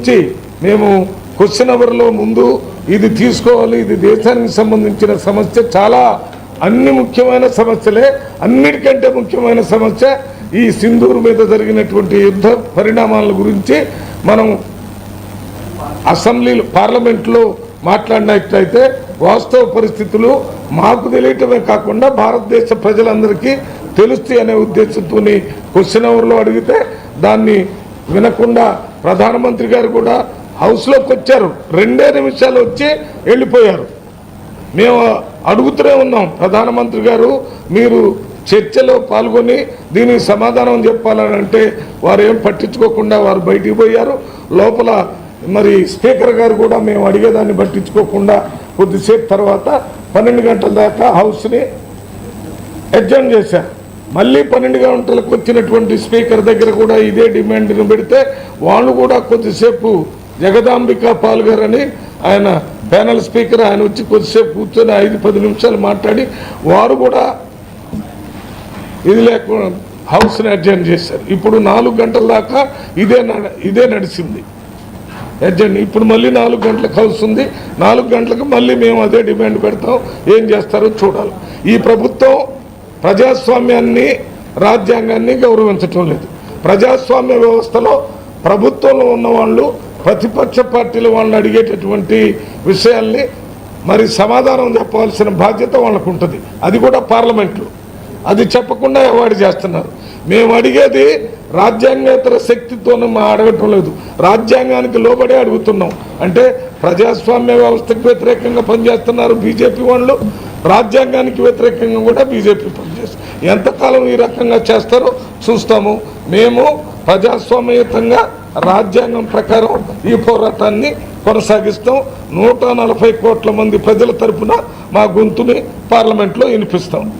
నుంచి మేము క్వశ్చన్ అవర్లో ముందు ఇది తీసుకోవాలి ఇది దేశానికి సంబంధించిన సమస్య చాలా అన్ని ముఖ్యమైన సమస్యలే అన్నిటికంటే ముఖ్యమైన సమస్య ఈ సింధూరు మీద జరిగినటువంటి యుద్ధ పరిణామాల గురించి మనం అసెంబ్లీలు పార్లమెంట్లో మాట్లాడినట్లయితే వాస్తవ పరిస్థితులు మాకు తెలియటమే కాకుండా భారతదేశ ప్రజలందరికీ తెలుస్తాయి అనే ఉద్దేశంతో క్వశ్చన్ అవర్లో అడిగితే దాన్ని వినకుండా ప్రధానమంత్రి గారు కూడా హౌస్లోకి వచ్చారు. రెండే నిమిషాలు వచ్చి వెళ్ళిపోయారు. మేము అడుగుతూనే ఉన్నాం ప్రధానమంత్రి గారు మీరు చర్చలో పాల్గొని దీనికి సమాధానం చెప్పాలని అంటే వారు ఏం పట్టించుకోకుండా వారు బయటికి పోయారు. లోపల మరి స్పీకర్ గారు కూడా మేము అడిగేదాన్ని పట్టించుకోకుండా కొద్దిసేపు తర్వాత పన్నెండు గంటల దాకా హౌస్ని అడ్జర్న్ చేశారు. మళ్ళీ పన్నెండు గంటలకు వచ్చినటువంటి స్పీకర్ దగ్గర కూడా ఇదే డిమాండ్ను పెడితే వాళ్ళు కూడా కొద్దిసేపు జగదాంబిక పాల్ అని ఆయన ప్యానల్ స్పీకర్ ఆయన వచ్చి కొద్దిసేపు కూర్చొని ఐదు పది నిమిషాలు మాట్లాడి వారు కూడా ఇది లేకుండా హౌస్ని అడ్జర్న్ చేశారు. ఇప్పుడు నాలుగు గంటల దాకా ఇదే నడ- ఇదే నడిచింది అడ్జర్న్ ఇప్పుడు మళ్ళీ నాలుగు గంటలకు హౌస్ ఉంది. నాలుగు గంటలకు మళ్ళీ మేము అదే డిమాండ్ పెడతాం. ఏం చేస్తారో చూడాలి. ఈ ప్రభుత్వం ప్రజాస్వామ్యాన్ని రాజ్యాంగాన్ని గౌరవించటం లేదు. ప్రజాస్వామ్య వ్యవస్థలో ప్రభుత్వంలో ఉన్న వాళ్ళు ప్రతిపక్ష పార్టీల వాళ్ళని అడిగేటటువంటి విషయాల్ని మరి సమాధానం చెప్పవలసిన బాధ్యత వాళ్ళకు ఉంటుంది అది కూడా పార్లమెంట్లో. అది చెప్పకుండా అవార్డు చేస్తున్నారు. మేము అడిగేది రాజ్యాంగేతర శక్తితోనే మా అడగటం లేదు. రాజ్యాంగానికి లోబడే అడుగుతున్నాం. అంటే ప్రజాస్వామ్య వ్యవస్థకు వ్యతిరేకంగా పనిచేస్తున్నారు బీజేపీ వాళ్ళు. రాజ్యాంగానికి వ్యతిరేకంగా కూడా బీజేపీ పనిచేస్తారు ఎంతకాలం ఈ రకంగా చేస్తారో చూస్తాము. మేము ప్రజాస్వామ్యయుతంగా రాజ్యాంగం ప్రకారం ఈ పోరాటాన్ని కొనసాగిస్తాం. నూట నలభై కోట్ల మంది ప్రజల తరపున మా గొంతుని పార్లమెంట్లో వినిపిస్తాం.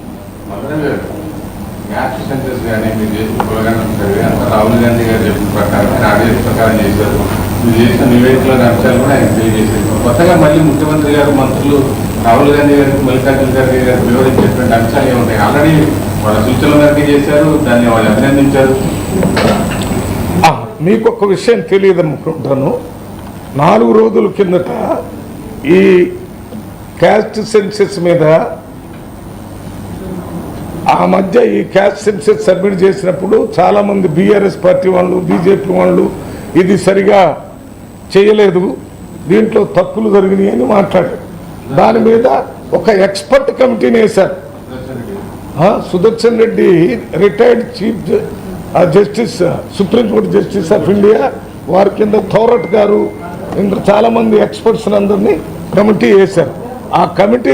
క్యాస్ట్ సెన్సెస్ కానీ మీరు చేసిన కులగణన ఉంటుంది అంత రాహుల్ గాంధీ గారు చెప్పిన ప్రకారం ఆయన ఆదేశ ప్రకారం చేశారు. మీరు చేసిన నివేదికలోని అంశాలు కూడా ఆయన తెలియజేశారు. కొత్తగా మళ్ళీ ముఖ్యమంత్రి గారు మంత్రులు రాహుల్ గాంధీ గారికి మల్లికార్జున ఖర్గే గారు వివరించేటువంటి అంశాలు ఏమున్నాయి ఆల్రెడీ వాళ్ళ సూచనల మేరకు చేశారు. దాన్ని వాళ్ళు అభినందించారు. మీకు ఒక విషయం తెలియదు అనుకుంటాను. నాలుగు రోజుల కిందట ఈ క్యాస్ట్ సెన్సెస్ మీద ఆ మధ్య ఈ క్యాస్ట్ సెన్సెస్ సబ్మిట్ చేసినప్పుడు చాలామంది బీఆర్ఎస్ పార్టీ వాళ్ళు బీజేపీ వాళ్ళు ఇది సరిగా చేయలేదు. దీంట్లో తప్పులు జరిగినాయి అని మాట్లాడారు. దాని మీద ఒక ఎక్స్పర్ట్ కమిటీని వేశారు. Sudarshan Reddy retired chief justice supreme court justice of India. వారి కింద థోరట్ గారు. ఇంకా చాలామంది ఎక్స్పర్ట్స్ అందరినీ కమిటీ వేశారు. ఆ కమిటీ